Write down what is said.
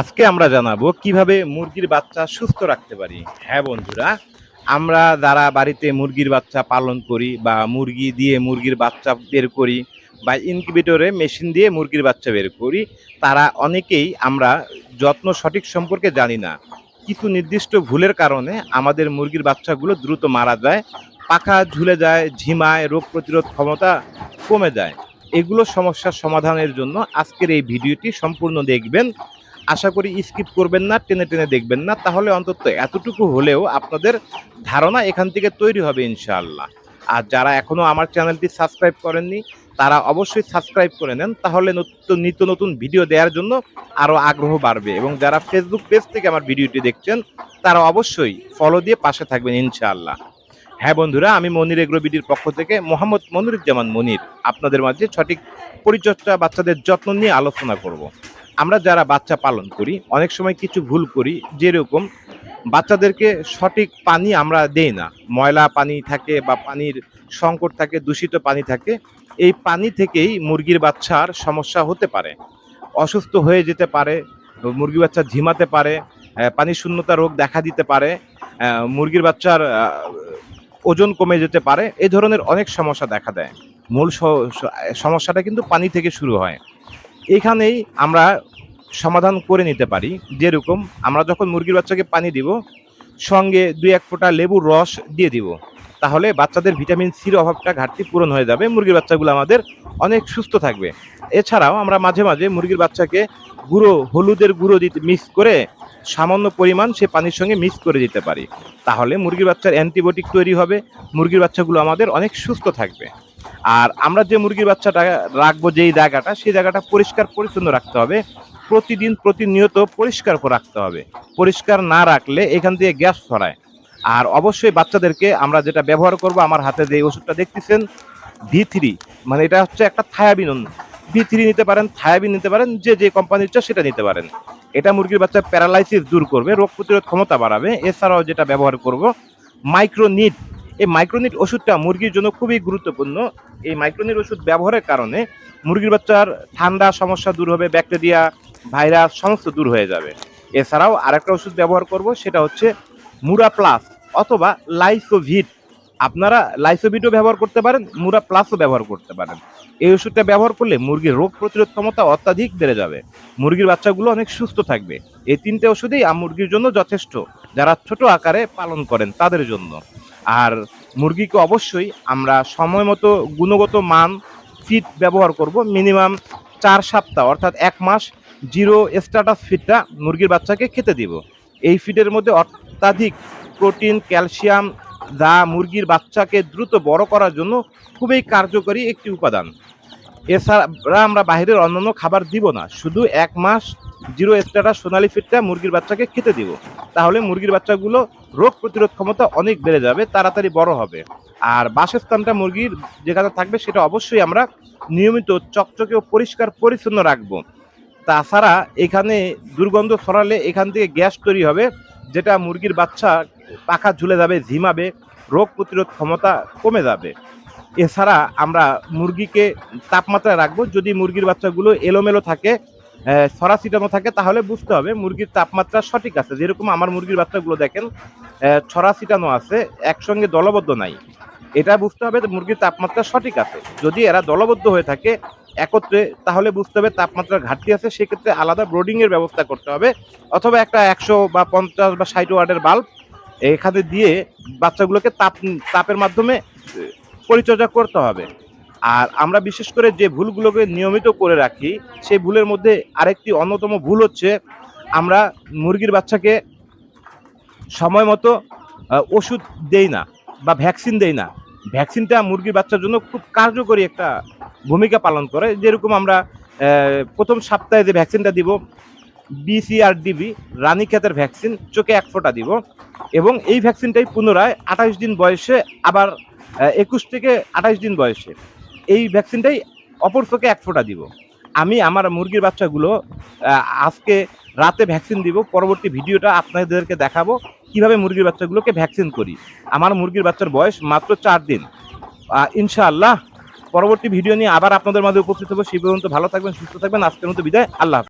আজকে আমরা জানাব কীভাবে মুরগির বাচ্চা সুস্থ রাখতে পারি। হ্যাঁ বন্ধুরা, আমরা যারা বাড়িতে মুরগির বাচ্চা পালন করি বা মুরগি দিয়ে মুরগির বাচ্চা বের করি বা ইনকিউবেটরে মেশিন দিয়ে মুরগির বাচ্চা বের করি, তারা অনেকেই আমরা যত্ন সঠিক সম্পর্কে জানি না। কিছু নির্দিষ্ট ভুলের কারণে আমাদের মুরগির বাচ্চাগুলো দ্রুত মারা যায়, পাখা ঝুলে যায়, ঝিমায়, রোগ প্রতিরোধ ক্ষমতা কমে যায়। এগুলো সমস্যার সমাধানের জন্য আজকের এই ভিডিওটি সম্পূর্ণ দেখবেন। আশা করি স্কিপ করবেন না, টেনে টেনে দেখবেন না। তাহলে অন্তত এতটুকু হলেও আপনাদের ধারণা এখান থেকে তৈরি হবে ইনশাআল্লাহ। আর যারা এখনও আমার চ্যানেলটি সাবস্ক্রাইব করেননি, তারা অবশ্যই সাবস্ক্রাইব করে নেন। তাহলে নিত্য নতুন ভিডিও দেওয়ার জন্য আরও আগ্রহ বাড়বে। এবং যারা ফেসবুক পেজ থেকে আমার ভিডিওটি দেখছেন, তারা অবশ্যই ফলো দিয়ে পাশে থাকবেন ইনশাআল্লাহ। হ্যাঁ বন্ধুরা, আমি মনির এগ্রোবিডির পক্ষ থেকে মোহাম্মদ মনিরুজ্জামান মনির আপনাদের মাঝে সঠিক পরিচর্যা বাচ্চাদের যত্ন নিয়ে আলোচনা করব। আমরা যারা বাচ্চা পালন করি, অনেক সময় কিছু ভুল করি, যেরকম বাচ্চাদেরকে সঠিক পানি আমরা দেই না। ময়লা পানি থাকে বা পানির সংকট থাকে, দূষিত পানি থাকে, এই পানি থেকেই মুরগির বাচ্চার সমস্যা হতে পারে। অসুস্থ হয়ে যেতে পারে, মুরগি বাচ্চা ঝিমাতে পারে পানি শূন্যতা রোগ দেখা দিতে পারে মুরগির বাচ্চার ওজন কমে যেতে পারে, এই ধরনের অনেক সমস্যা দেখা দেয়। মূল সমস্যাটা কিন্তু পানি থেকে শুরু হয়। এখানেই আমরা সমাধান করে নিতে পারি। যেরকম আমরা যখন মুরগির বাচ্চাকে পানি দিব, সঙ্গে দুই এক ফোঁটা লেবুর রস দিয়ে দিব। তাহলে বাচ্চাদের ভিটামিন সির অভাবটা ঘাটতি পূরণ হয়ে যাবে, মুরগির বাচ্চাগুলো আমাদের অনেক সুস্থ থাকবে। এছাড়াও আমরা মাঝে মাঝে মুরগির বাচ্চাকে গুঁড়ো, হলুদের গুঁড়ো দিতে মিক্স করে সামান্য পরিমাণ সে পানির সঙ্গে মিক্স করে দিতে পারি। তাহলে মুরগির বাচ্চার অ্যান্টিবায়োটিক তৈরি হবে, মুরগির বাচ্চাগুলো আমাদের অনেক সুস্থ থাকবে। আর আমরা যে মুরগির বাচ্চাটা রাখব, যেই জায়গাটা, সেই জায়গাটা পরিষ্কার, পরিচ্ছন্ন রাখতে হবে। প্রতিদিন, প্রতিনিয়ত পরিষ্কার করে রাখতে হবে। পরিষ্কার না রাখলে এখান থেকে গ্যাস ছড়ায়। আর অবশ্যই বাচ্চাদেরকে আমরা যেটা ব্যবহার করব, আমার হাতে যে ওষুধটা দেখতেছেন, ভি থ্রি মানে এটা হচ্ছে একটা থায়াবিন। ভি থ্রি নিতে পারেন, থায়াবিন নিতে পারেন, যে যে কোম্পানির ইচ্ছা সেটা নিতে পারেন। এটা মুরগির বাচ্চার প্যারালাইসিস দূর করবে, রোগ প্রতিরোধ ক্ষমতা বাড়াবে। এছাড়াও যেটা ব্যবহার করব মাইক্রোনিট এই মাইক্রোনিট ওষুধটা মুরগির জন্য খুবই গুরুত্বপূর্ণ। এই মাইক্রোনিট ওষুধ ব্যবহারের কারণে মুরগির বাচ্চার ঠান্ডা, সমস্যা দূর হবে, ব্যাকটেরিয়া, ভাইরাস সমস্ত দূর হয়ে যাবে। এছাড়াও আরেকটা ওষুধ ব্যবহার করব, সেটা হচ্ছে মুরা প্লাস অথবা লাইসোভিট। আপনারা লাইসোভিটও ব্যবহার করতে পারেন মুরা প্লাসও ব্যবহার করতে পারেন। এই ওষুধটা ব্যবহার করলে মুরগির রোগ প্রতিরোধ ক্ষমতা অত্যাধিক বেড়ে যাবে। মুরগির বাচ্চাগুলো অনেক সুস্থ থাকবে। এই তিনটে ওষুধেই মুরগির জন্য যথেষ্ট। যারা ছোট আকারে পালন করেন তাদের জন্য। আর মুরগিকে অবশ্যই আমরা সময় মতো গুণগত মান ফিড ব্যবহার করব মিনিমাম চার সপ্তাহ, অর্থাৎ এক মাস জিরো স্ট্যাটাস ফিডটা মুরগির বাচ্চাকে খেতে দিব। এই ফিডের মধ্যে অত্যাধিক প্রোটিন ক্যালসিয়াম যা মুরগির বাচ্চাকে দ্রুত বড় করার জন্য খুবই কার্যকরী একটি উপাদান। এছাড়া আমরা বাইরের অন্যান্য খাবার দিব না, শুধু এক মাস জিরো স্ট্যাটাস সোনালি ফিডটা মুরগির বাচ্চাকে খেতে দিব। তাহলে মুরগির বাচ্চাগুলো রোগ প্রতিরোধ ক্ষমতা অনেক বেড়ে যাবে, তাড়াতাড়ি বড় হবে। আর বাসস্থানটা মুরগির যেখানে থাকবে সেটা অবশ্যই আমরা নিয়মিত চকচকে ও পরিষ্কার পরিচ্ছন্ন রাখব। তাছাড়া এখানে দুর্গন্ধ ছড়ালে এখান থেকে গ্যাস তৈরি হবে, যেটা মুরগির বাচ্চা পাখা ঝুলে যাবে, ঝিমাবে, রোগ প্রতিরোধ ক্ষমতা কমে যাবে। এছাড়া আমরা মুরগিকে তাপমাত্রায় রাখব, যদি মুরগির বাচ্চাগুলো এলোমেলো থাকে ছড়া ছিটানো থাকে, তাহলে বুঝতে হবে মুরগির তাপমাত্রা সঠিক আছে। যেরকম আমার মুরগির বাচ্চাগুলো দেখেন ছড়া ছিটানো আছে, একসঙ্গে দলবদ্ধ নাই। এটা বুঝতে হবে মুরগির তাপমাত্রা সঠিক আছে। যদি এরা দলবদ্ধ হয়ে থাকে একত্রে, তাহলে বুঝতে হবে তাপমাত্রার ঘাটতি আছে। সেক্ষেত্রে আলাদা ব্রোডিংয়ের ব্যবস্থা করতে হবে। অথবা একটা একশো বা পঞ্চাশ বা ষাট ওয়ার্ডের বাল্ব এখানে দিয়ে বাচ্চাগুলোকে তাপ, তাপের মাধ্যমে পরিচর্যা করতে হবে। আর আমরা বিশেষ করে যে ভুলগুলোকে নিয়মিত করে রাখি, সেই ভুলের মধ্যে আরেকটি অন্যতম ভুল হচ্ছে আমরা মুরগির বাচ্চাকে সময় মতো ওষুধ দেই না বা ভ্যাকসিন দেই না। ভ্যাকসিনটা মুরগির বাচ্চার জন্য খুব কার্যকরী একটা ভূমিকা পালন করে। যেরকম আমরা প্রথম সপ্তাহে যে ভ্যাকসিনটা দিব বিসিআরডিবি রানীক্ষেতের ভ্যাকসিন, চোখে এক ফোঁটা দিব এবং এই ভ্যাকসিনটাই পুনরায় আঠাশ দিন বয়সে আবার একুশ থেকে আঠাশ দিন বয়সে এই ভ্যাকসিনটাই অপর চোখে এক ফোঁটা দিব। আমি আমার মুরগির বাচ্চাগুলো আজকে রাতে ভ্যাকসিন দিব, পরবর্তী ভিডিওটা আপনাদেরকে দেখাবো কীভাবে মুরগির বাচ্চাগুলোকে ভ্যাকসিন করি। আমার মুরগির বাচ্চার বয়স মাত্র চার দিন। ইনশাআল্লাহ, পরবর্তী ভিডিও নিয়ে আবার আপনাদের মাঝে উপস্থিত হব। সেই পর্যন্ত ভালো থাকবেন, সুস্থ থাকবেন। আজকের মতো বিদায়। আল্লাহ।